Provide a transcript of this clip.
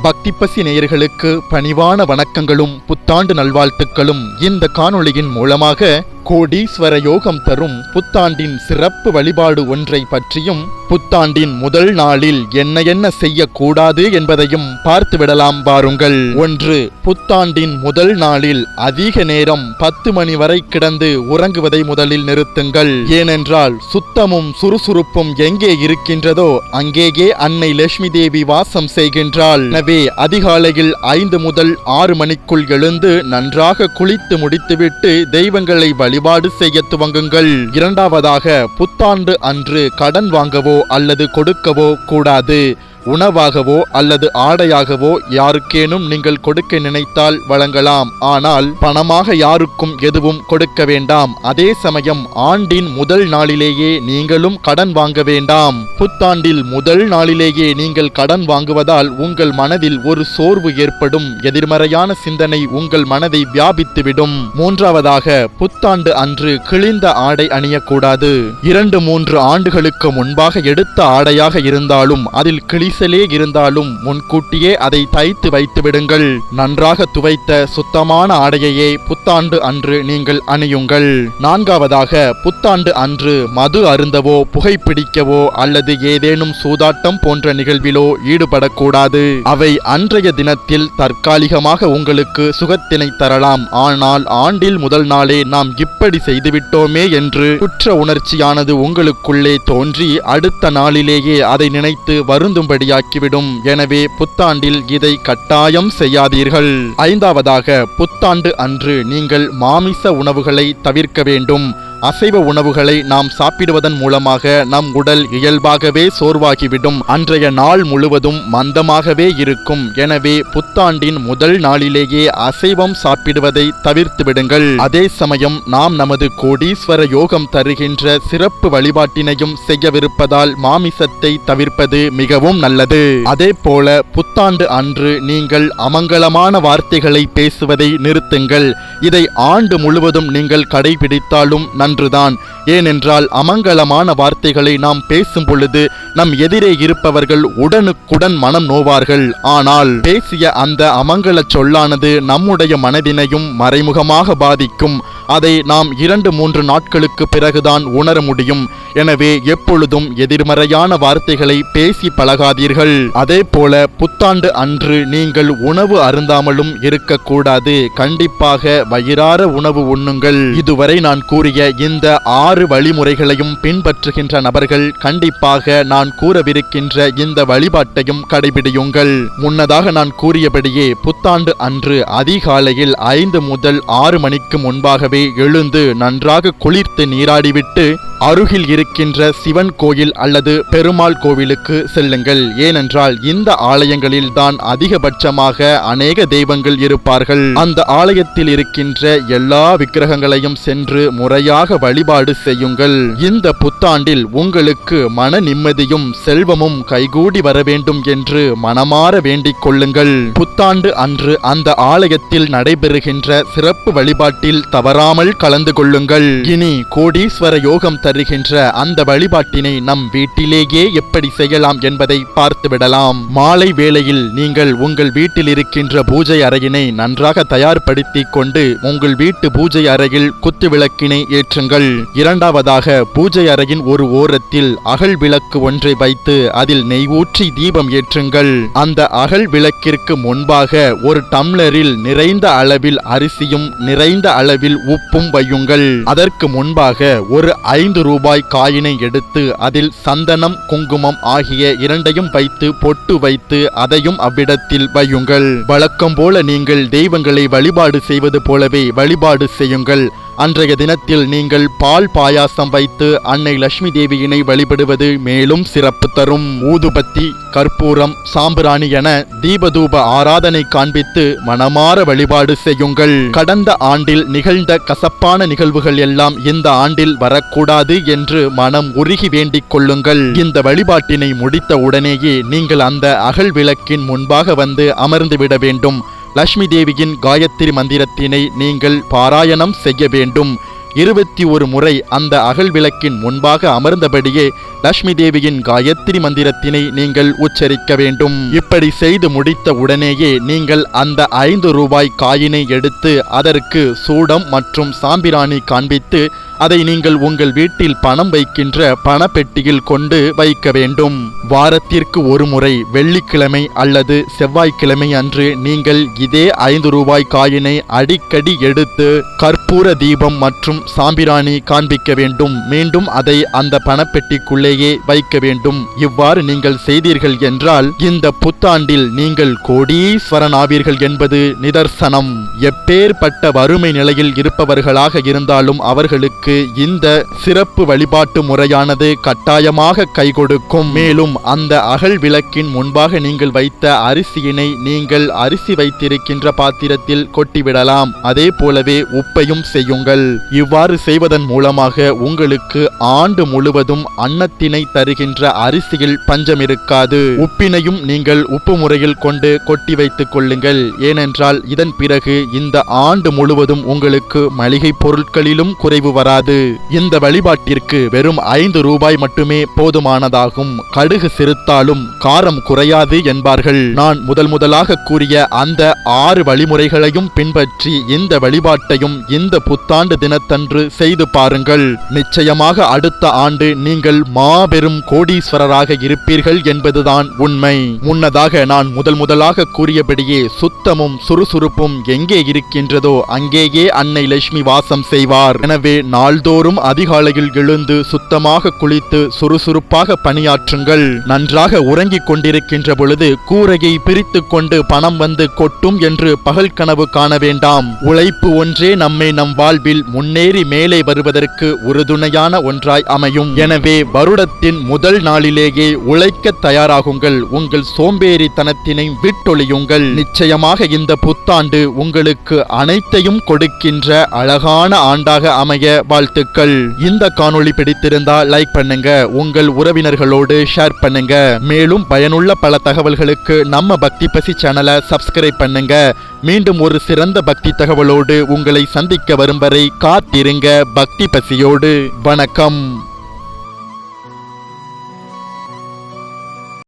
பக்தி பசி நேயர்களுக்கு பணிவான வணக்கங்களும் புத்தாண்டு நல்வாழ்த்துக்களும் இந்த காணொளியின் மூலமாக கோடீஸ்வர யோகம் தரும் புத்தாண்டின் சிறப்பு வழிபாடு ஒன்றை பற்றியும் புத்தாண்டின் முதல் நாளில் என்ன என்ன செய்யக்கூடாது என்பதையும் பார்த்துவிடலாம் வாருங்கள். ஒன்று புத்தாண்டின் முதல் நாளில் அதிக நேரம் பத்து மணி வரை கிடந்து உறங்குவதை முதலில் நிறுத்துங்கள். ஏனென்றால் சுத்தமும் சுறுசுறுப்பும் எங்கே இருக்கின்றதோ அங்கேயே அன்னை லட்சுமி தேவி வாசம் செய்கின்றாள். எனவே அதிகாலையில் ஐந்து முதல் ஆறு மணிக்குள் எழுந்து நன்றாக குளித்து முடித்துவிட்டு தெய்வங்களை வழிபாடு செய்ய துவங்குங்கள். இரண்டாவதாக புத்தாண்டு அன்று கடன் வாங்கவோ அல்லது கொடுக்கவோ கூடாது. உணவாகவோ அல்லது ஆடையாகவோ யாருக்கேனும் நீங்கள் கொடுக்க நினைத்தால் வழங்கலாம். ஆனால் பணமாக யாருக்கும் எதுவும் கொடுக்க வேண்டாம். அதே சமயம் ஆண்டின் முதல் நாளிலேயே நீங்களும் கடன் வாங்க வேண்டாம். புத்தாண்டில் முதல் நாளிலேயே நீங்கள் கடன் வாங்குவதால் உங்கள் மனதில் ஒரு சோர்வு ஏற்படும். எதிர்மறையான சிந்தனை உங்கள் மனதை வியாபித்துவிடும். மூன்றாவதாக புத்தாண்டு அன்று கிழிந்த ஆடை அணியக்கூடாது. இரண்டு மூன்று ஆண்டுகளுக்கு முன்பாக எடுத்த ஆடையாக இருந்தாலும் அதில் கிழிசலே இருந்தாலும் முன்கூட்டியே அதை தைத்து வைத்து விடுங்கள் நன்றாக துவைத்த சுத்தமான ஆடையையே புத்தாண்டு அன்று நீங்கள் அணியுங்கள். நான்காவதாக புத்தாண்டு அன்று மது அருந்தவோ புகைப்பிடிக்கவோ அல்லது ஏதேனும் சூதாட்டம் போன்ற நிகழ்விலோ ஈடுபடக்கூடாது. அவை அன்றைய தினத்தில் தற்காலிகமாக உங்களுக்கு சுகத்தினை தரலாம். ஆனால் ஆண்டில் முதல் நாளே நாம் இப்படி செய்துவிட்டோமே என்று குற்ற உணர்ச்சியானது உங்களுக்குள்ளே தோன்றி அடுத்த நாளிலேயே அதை நினைத்து வருந்தும்படி வருந்தும்படியாக்கிவிடும் எனவே புத்தாண்டில் இதை கட்டாயம் செய்யாதீர்கள். ஐந்தாவதாக புத்தாண்டு அன்று நீங்கள் மாமிச உணவுகளை தவிர்க்க வேண்டும். அசைவ உணவுகளை நாம் சாப்பிடுவதன் மூலமாக நம் உடல் இயல்பாகவே சோர்வாகிவிடும். அன்றைய நாள் முழுவதும் மந்தமாகவே இருக்கும். எனவே புத்தாண்டின் முதல் நாளிலேயே அசைவம் சாப்பிடுவதை தவிர்த்து விடுங்கள். அதே சமயம் நாம் நமது கோடீஸ்வர யோகம் தருகின்ற சிறப்பு வழிபாட்டினையும் செய்யவிருப்பதால் மாமிசத்தை தவிர்ப்பது மிகவும் நல்லது. அதே போல புத்தாண்டு அன்று நீங்கள் அமங்கலமான வார்த்தைகளை பேசுவதை நிறுத்துங்கள். இதை ஆண்டு முழுவதும் நீங்கள் கடைபிடித்தாலும் நன்றுதான் ஏனென்றால் அமங்கலமான வார்த்தைகளை நாம் பேசும் பொழுது நம் எதிரே இருப்பவர்கள் உடனுக்குடன் மனம் நோவார்கள். ஆனால் பேசிய அந்த அமங்கல சொல்லானது நம்முடைய மனதினையும் மறைமுகமாக பாதிக்கும். அதை நாம் இரண்டு மூன்று நாட்களுக்கு பிறகுதான் உணர முடியும். எனவே எப்பொழுதும் எதிர்மறையான வார்த்தைகளை பேசி பழகாதீர்கள். அதே போல புத்தாண்டு அன்று நீங்கள் உணவு அருந்தாமலும் இருக்கக்கூடாது. கண்டிப்பாக வயிறார உணவு உண்ணுங்கள். இதுவரை நான் கூறிய இந்த ஆறு வழிமுறைகளையும் பின்பற்றுகின்ற நபர்கள் கண்டிப்பாக நான் கூறவிருக்கின்ற இந்த வழிபாட்டையும் கடைபிடியுங்கள். முன்னதாக நான் கூறியபடியே புத்தாண்டு அன்று அதிகாலையில் ஐந்து முதல் ஆறு மணிக்கு முன்பாகவே எழுந்து நன்றாக குளிர்த்து நீராடிவிட்டு அருகில் இருக்கின்ற சிவன் கோயில் அல்லது பெருமாள் கோவிலுக்கு செல்லுங்கள். ஏனென்றால் இந்த ஆலயங்களில் தான் அதிகபட்சமாக அநேக தெய்வங்கள் இருப்பார்கள். அந்த ஆலயத்தில் இருக்கின்ற எல்லா விக்கிரகங்களையும் சென்று முறையாக வழிபாடு செய்யுங்கள். இந்த புத்தாண்டில் உங்களுக்கு மன நிம்மதியும் செல்வமும் கைகூடி வர வேண்டும் என்று மனமாற வேண்டிக் கொள்ளுங்கள். புத்தாண்டு அன்று அந்த ஆலயத்தில் நடைபெறுகின்ற சிறப்பு வழிபாட்டில் தவறாமல் கலந்து கொள்ளுங்கள். இனி கோடீஸ்வர யோகம் தருகின்ற அந்த வழிபாட்டினை நம் வீட்டிலேயே எப்படி செய்யலாம் என்பதை பார்த்துவிடலாம். மாலை வேளையில் நீங்கள் உங்கள் வீட்டில் இருக்கின்ற பூஜை அறையினை நன்றாக தயார்படுத்திக் கொண்டு உங்கள் வீட்டு பூஜை அறையில் குத்து விளக்கினை ஏற்றுங்கள். இரண்டாவதாக பூஜை அறையின் ஒரு ஓரத்தில் அகல் விளக்கு ஒன்றை வைத்து அதில் நெய் ஊற்றி தீபம் ஏற்றுங்கள். அந்த அகல் விளக்கிற்கு முன்பாக ஒரு டம்ளரில் நிறைந்த அளவில் அரிசியும் நிறைந்த அளவில் உப்பும் வையுங்கள். அதற்கு முன்பாக ஒரு ஐந்து ரூபாய் காயினை எடுத்து அதில் சந்தனம் குங்குமம் ஆகிய இரண்டையும் வைத்து பொட்டு வைத்து அதையும் அவ்விடத்தில் வையுங்கள். வழக்கம் போல நீங்கள் தெய்வங்களை வழிபாடு செய்வது போலவே வழிபாடு செய்யுங்கள். அன்றைய தினத்தில் நீங்கள் பால் பாயாசம் வைத்து அன்னை லட்சுமி தேவியினை வழிபடுவது மேலும் சிறப்பு தரும். ஊதுபத்தி கற்பூரம் சாம்பிராணி என தீபதூப ஆராதனை காண்பித்து மனமாற வழிபாடு செய்யுங்கள். கடந்த ஆண்டில் நிகழ்ந்த கசப்பான நிகழ்வுகள் எல்லாம் இந்த ஆண்டில் வரக்கூடாது என்று மனம் உருகி வேண்டிக் கொள்ளுங்கள். இந்த வழிபாட்டினை முடித்த உடனேயே நீங்கள் அந்த அகல் விளக்கின் முன்பாக வந்து அமர்ந்துவிட வேண்டும். லட்சுமி தேவியின் காயத்ரி மந்திரத்தினை நீங்கள் பாராயணம் செய்ய வேண்டும். இருபத்தி ஒரு முறை அந்த அகல் விளக்கின் முன்பாக அமர்ந்தபடியே லட்சுமி தேவியின் காயத்ரி மந்திரத்தினை நீங்கள் உச்சரிக்க வேண்டும். இப்படி செய்து முடித்த உடனேயே நீங்கள் அந்த ஐந்து ரூபாய் காயினை எடுத்து அதற்கு சூடம் மற்றும் சாம்பிராணி காண்பித்து அதை நீங்கள் உங்கள் வீட்டில் பணம் வைக்கின்ற பணப்பெட்டியில் கொண்டு வைக்க வேண்டும். வாரத்திற்கு ஒரு முறை வெள்ளிக்கிழமை அல்லது செவ்வாய்க்கிழமை அன்று நீங்கள் இதே ஐந்து ரூபாய் காயினை அடிக்கடி எடுத்து கற்பூர தீபம் மற்றும் சாம்பிராணி காண்பிக்க வேண்டும். மீண்டும் அதை அந்த பணப்பெட்டிக்குள்ளேயே வைக்க வேண்டும். இவ்வாறு நீங்கள் செய்தீர்கள் என்றால் இந்த புத்தாண்டில் நீங்கள் கோடீஸ்வரன் ஆவீர்கள் என்பது நிதர்சனம். எப்பேற்பட்ட வறுமை நிலையில் இருப்பவர்களாக இருந்தாலும் அவர்களுக்கு இந்த சிறப்பு வழிபாட்டு முறையானது கட்டாயமாக கை கொடுக்கும் மேலும் அந்த அகல் விளக்கின் முன்பாக நீங்கள் வைத்த அரிசியினை நீங்கள் அரிசி வைத்திருக்கின்ற பாத்திரத்தில் கொட்டிவிடலாம். அதே போலவே உப்பையும் செய்யுங்கள். இவ்வாறு செய்வதன் மூலமாக உங்களுக்கு ஆண்டு முழுவதும் அன்னத்தினை தருகின்ற அரிசியில் பஞ்சம் இருக்காது. உப்பினையும் நீங்கள் உப்பு முறையில் கொண்டு கொட்டி வைத்துக் கொள்ளுங்கள். ஏனென்றால் இதன் பிறகு இந்த ஆண்டு முழுவதும் உங்களுக்கு மளிகை பொருட்களிலும் குறைவு வராது. இந்த வழிபாட்டிற்கு வெறும் ஐந்து ரூபாய் மட்டுமே போதுமானதாகும். கடுகு சிறுத்தாலும் காரம் குறையாது என்பார்கள். நான் முதல் முதலாக கூறிய அந்த ஆறு வழிமுறைகளையும் பின்பற்றி இந்த வழிபாட்டையும் இந்த புத்தாண்டு தினத்தன்று செய்து பாருங்கள். நிச்சயமாக அடுத்த ஆண்டு நீங்கள் மாபெரும் கோடீஸ்வரராக இருப்பீர்கள் என்பதுதான் உண்மை. முன்னதாக நான் முதல் முதலாக கூறியபடியே சுத்தமும் சுறுசுறுப்பும் எங்கே இருக்கின்றதோ அங்கேயே அன்னை லட்சுமி வாசம் செய்வார். எனவே நான் நாள்தோறும் அதிகாலையில் எழுந்து சுத்தமாக குளித்து சுறுசுறுப்பாக பணியாற்றுங்கள். நன்றாக உறங்கிக் கொண்டிருக்கின்ற பொழுது கூரையை பிரித்து கொண்டு பணம் வந்து கொட்டும் என்று பகல் கனவு காண வேண்டாம். உழைப்பு ஒன்றே நம்மை நம் வாழ்வில் முன்னேறி மேலே வருவதற்கு உறுதுணையான ஒன்றாய் அமையும். எனவே வருடத்தின் முதல் நாளிலேயே உழைக்க தயாராகுங்கள். உங்கள் சோம்பேறித்தனத்தினை விட்டொழியுங்கள். நிச்சயமாக இந்த புத்தாண்டு உங்களுக்கு அனைத்தையும் கொடுக்கின்ற அழகான ஆண்டாக அமைய வாழ்த்துக்கள். இந்த காணொளி பிடித்திருந்தா லைக் பண்ணுங்க. உங்கள் உறவினர்களோடு ஷேர் பண்ணுங்க. மேலும் பயனுள்ள பல தகவல்களுக்கு நம்ம பக்தி பசி சேனலை சப்ஸ்கிரைப் பண்ணுங்க. மீண்டும் ஒரு சிறந்த பக்தி தகவலோடு உங்களை சந்திக்க வரும் வரை காத்திருங்க. பக்தி பசியோடு. வணக்கம்.